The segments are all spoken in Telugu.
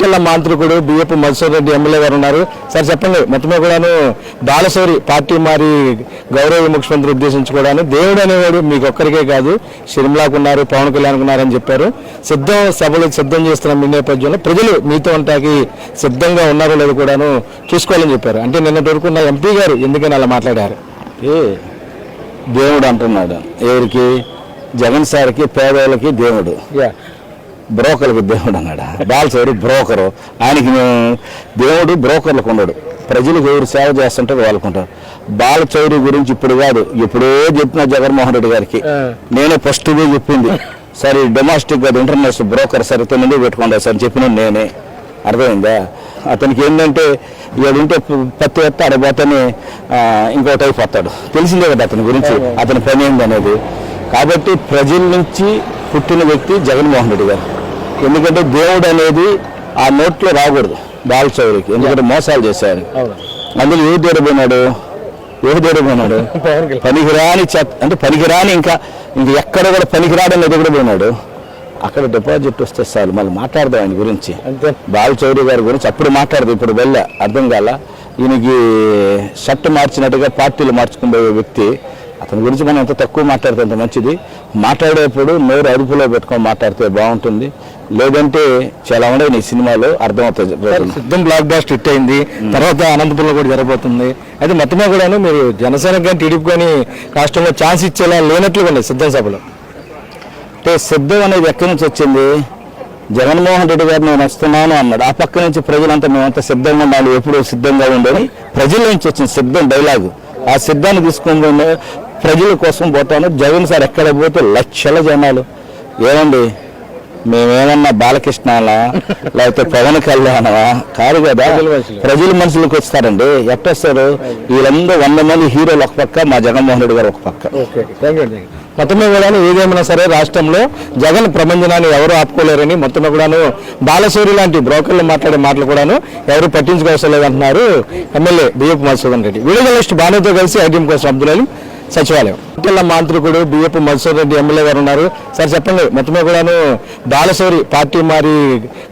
జిల్లా మాంత్రికుడు బియ్యపు మధుసూర్ రెడ్డి ఎమ్మెల్యే గారు ఉన్నారు. సార్ చెప్పండి మొత్తమే కూడాను బాలశౌరి పార్టీ మారి గౌరవ ముఖ్యమంత్రి ఉద్దేశించుకోవడానికి దేవుడు అనేవాడు మీకు ఒక్కరికే కాదు. షర్మిలాకు ఉన్నారు పవన్ కళ్యాణ్ ఉన్నారని చెప్పారు. సిద్ధం సభలు సిద్ధం చేస్తున్న మీ నేపథ్యంలో ప్రజలు మీతో ఉంటాకి సిద్ధంగా ఉన్నారో లేదో కూడాను చూసుకోవాలని చెప్పారు. అంటే నిన్నటి వరకు ఉన్న ఎంపీ గారు ఎందుకని అలా మాట్లాడారు? ఏ దేవుడు అంటున్నాడు. ఎవరికి? జగన్ సార్కి పేదవాళ్ళకి దేవుడు. బ్రోకర్లకు దేవుడు అన్నాడు? బాలచౌరి బ్రోకరు. ఆయనకి మేము దేవుడు బ్రోకర్లకు ఉన్నాడు ప్రజలకు ఎవరు సేవ చేస్తుంటారు వాళ్ళకుంటారు బాలచౌరి గురించి ఇప్పుడు కాదు. ఎప్పుడో చెప్పిన జగన్మోహన్ రెడ్డి గారికి. నేనే ఫస్ట్ చెప్పింది. సరే డొమెస్టిక్ కాదు ఇంటర్నేషనల్ బ్రోకర్ సరే తొమ్మిది పెట్టుకోండి సార్? చెప్పిన నేనే. అర్థమైందా? అతనికి ఏంటంటే ఉంటే పత్తి ఎత్తే ఆడపోతేనే ఇంకోటి అయిపోతాడు తెలిసిందే కదా అతని గురించి. అతని పని ఏంది అనేది కాబట్టి ప్రజల నుంచి పుట్టిన వ్యక్తి జగన్మోహన్ రెడ్డి గారు. ఎందుకంటే దేవుడు అనేది ఆ నోట్లో రాకూడదు బాలచౌరికి ఎందుకంటే మోసాలు చేశారు. అందులో ఏ దేవుడు పోయినాడు? ఏ దేవుడు పోయినాడు? పనికిరాని చెత్త అంటే పనికిరాని ఇంకా ఇంక ఎక్కడ కూడా పనికిరాడని ఎదుగుడు పోయినాడు. అక్కడ డిపాజిట్ వస్తే చాలు. మళ్ళీ మాట్లాడదాం ఆయన గురించి. బాలచౌరి గారి గురించి అప్పుడు మాట్లాడదు ఇప్పుడు వెళ్ళా. అర్థం కాల? ఈయనకి షర్ట్ మార్చినట్టుగా పార్టీలు మార్చుకునే వ్యక్తి. అతని గురించి మనం ఎంత తక్కువ మాట్లాడితే అంత మంచిది. మాట్లాడేప్పుడు నోరు అదుపులో పెట్టుకొని మాట్లాడితే బాగుంటుంది. లేదంటే చాలా ఉన్నాయి ఈ సినిమాలో అర్థమవుతుంది. సిద్ధం బ్లాక్ బాస్ట్ హిట్ అయింది. తర్వాత అనంతపురంలో కూడా జరగబోతుంది. అయితే మొత్తమే కూడాను మీరు జనసేన కానీ టీడీపీ కానీ రాష్ట్రంలో ఛాన్స్ ఇచ్చేలా లేనట్లుగా ఉంది సిద్ధం సభలో. అంటే సిద్ధం అనేది ఎక్కడి నుంచి వచ్చింది? జగన్మోహన్ రెడ్డి గారు నేను వస్తున్నాను అన్నాడు. ఆ పక్క నుంచి ప్రజలంతా మేమంతా సిద్ధంగా ఉండాలి ఎప్పుడు సిద్ధంగా ఉండేది ప్రజల నుంచి వచ్చింది సిద్ధం డైలాగు. ఆ సిద్ధాన్ని తీసుకుని ప్రజల కోసం పోతాను. జగన్ సార్ ఎక్కడ పోతే లక్షల జనాలు. ఏమండి? మేమేమన్నా బాలకృష్ణలా? లేకపోతే పవన్ కళ్యాణమా? కాదు కదా. ప్రజల మనుషులకు వస్తారండి. ఎట్టొస్తారు? వీళ్ళందరూ వంద మంది హీరోలు ఒక పక్క మా జగన్మోహన్ రెడ్డి గారు ఒక పక్క. మొత్తమే కూడాను ఏదేమైనా సరే రాష్ట్రంలో జగన్ ప్రబంధనాన్ని ఎవరు ఆపుకోలేరని మొత్తమే కూడాను బాలసూరి లాంటి బ్రోకర్లు మాట్లాడే మాటలు కూడాను ఎవరు పట్టించుకోవసం లేదంటున్నారు MLA Biyyapu Madhusudan Reddy. Video journalist కలిసి ఐటీఎం కోసం అబ్దుల్ అలీం సచివాలయం. జిల్లా మాంత్రికుడు బియ్యపు మధుసూదన్ రెడ్డి ఎమ్మెల్యే గారు ఉన్నారు. సార్ చెప్పండి మొత్తమే కూడాను బాలసూరి పార్టీ మారి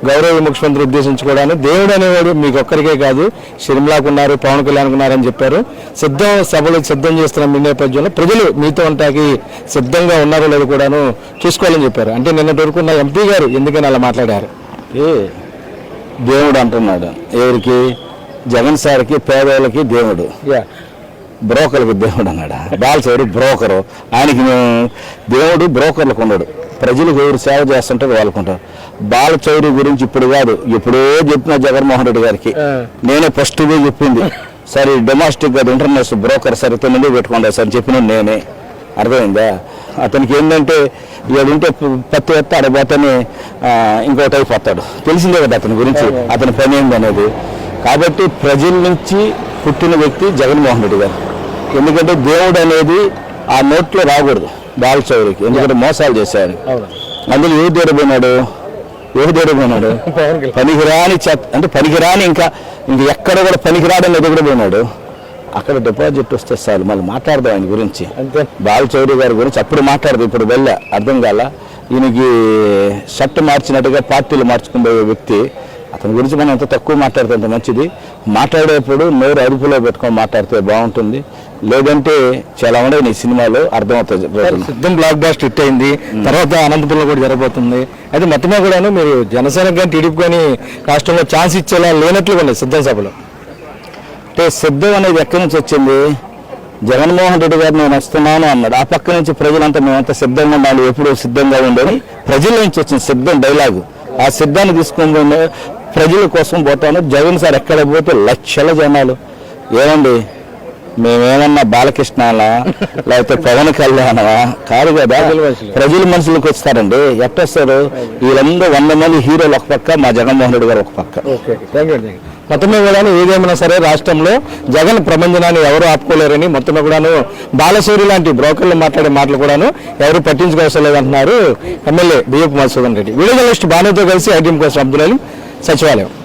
గౌరవ ముఖ్యమంత్రి ఉద్దేశించుకోవడానికి దేవుడు అనేవాడు మీకు ఒక్కరికే కాదు షర్మిలాకు ఉన్నారు పవన్ కళ్యాణ్ ఉన్నారని చెప్పారు. సిద్ధం సభలు సిద్ధం చేస్తున్న మీ నేపథ్యంలో ప్రజలు మీతో ఉంటాకి సిద్ధంగా ఉన్నారో లేదో కూడాను చూసుకోవాలని చెప్పారు. అంటే నిన్నటి వరకు ఉన్న ఎంపీ గారు ఎందుకని అలా మాట్లాడారు? ఏ దేవుడు అంటున్నాడు. ఎవరికి? జగన్ సార్కి పేదవాళ్ళకి దేవుడు. బ్రోకర్లకు దేవుడు అన్నాడు? బాలచౌరి బ్రోకరు. ఆయనకి మేము దేవుడు బ్రోకర్లకు ఉన్నాడు ప్రజలకు ఎవరు సేవ చేస్తుంటారు వాళ్ళకుంటారు బాలచౌరి గురించి ఇప్పుడు కాదు ఎప్పుడో చెప్పిన జగన్మోహన్ రెడ్డి గారికి. నేనే ఫస్ట్ చెప్పింది. సరే డొమెస్టిక్ కాదు ఇంటర్నేషనల్ బ్రోకర్ సరే తొమ్మిది పెట్టుకోండి సార్ చెప్పిన నేనే. అర్థమైందా? అతనికి ఏంటంటే ఉంటే పత్తి ఎత్తే ఆడపోతేనే ఇంకోటి అయిపోతాడు. తెలిసిందే కదా అతని గురించి అతని పని ఏంది అనేది కాబట్టి ప్రజల నుంచి పుట్టిన వ్యక్తి జగన్మోహన్ రెడ్డి గారు. ఎందుకంటే దేవుడు అనేది ఆ నోట్లో రాకూడదు బాలచౌరికి ఎందుకంటే మోసాలు చేశారు అందులో ఏ దేవుడు పోయినాడు ఏ దేవుడు పోయినాడు పనికిరాని అంటే పనికిరాని ఇంకా ఇంక ఎక్కడ కూడా పనికిరాడని ఎదుగుడు పోయినాడు. అక్కడ డిపాజిట్ వస్తే చాలు. మళ్ళీ మాట్లాడదాం ఆయన గురించి. బాలచౌరి గారి గురించి అప్పుడు మాట్లాడదు. ఇప్పుడు వెళ్ళా. అర్థం కాల. ఈయనకి షర్ట్ మార్చినట్టుగా పార్టీలు మార్చుకునే వ్యక్తి. అతని గురించి మనం ఎంత తక్కువ మాట్లాడితే అంత మంచిది. మాట్లాడేప్పుడు నోరు అదుపులో పెట్టుకొని మాట్లాడితే బాగుంటుంది. లేదంటే చాలా ఉన్నాయి ఈ సినిమాలో అర్థమవుతుంది. సిద్ధం బ్లాక్ బాస్ట్ హిట్ అయింది. తర్వాత అనంతపురంలో కూడా జరగబోతుంది. అయితే మొత్తమే కూడాను మీరు జనసేన కానీ టీడీపీ కానీ రాష్ట్రంలో ఛాన్స్ ఇచ్చేలా లేనట్లుగా ఉంది సిద్ధం సభలో. అంటే సిద్ధం అనేది ఎక్కడి నుంచి వచ్చింది? జగన్మోహన్ రెడ్డి గారు నేను వస్తున్నాను అన్నాడు. ఆ పక్క నుంచి ప్రజలంతా మేమంతా సిద్ధంగా ఉండాలి ఎప్పుడు సిద్ధంగా ఉండేది ప్రజల నుంచి వచ్చింది సిద్ధం డైలాగు. ఆ సిద్ధాన్ని తీసుకుని ప్రజల కోసం పోతాను. జగన్ సార్ ఎక్కడ పోతే లక్షల జనాలు. ఏమండి? మేమేమన్నా బాలకృష్ణలా లేకపోతే పవన్ కళ్యాణమా కాదు కదా. ప్రజల మనుషులకు వస్తారండి. ఎట్టొస్తారు? వీళ్ళందరూ వంద మంది హీరోలు ఒక పక్క మా జగన్మోహన్ రెడ్డి గారు ఒక పక్క. మొత్తమే కూడాను ఏదేమైనా సరే రాష్ట్రంలో జగన్ ప్రబంధనాన్ని ఎవరు ఆపుకోలేరని మొత్తమే కూడాను బాలసూరి లాంటి బ్రోకర్లు మాట్లాడే మాటలు కూడాను ఎవరు పట్టించుకోవసం లేదంటున్నారు MLA Biyyapu Madhusudan Reddy. Video journalist బానుతో కలిసి ఐటీఎం కోసం అబ్దుల్ అలీం సచివాలయం.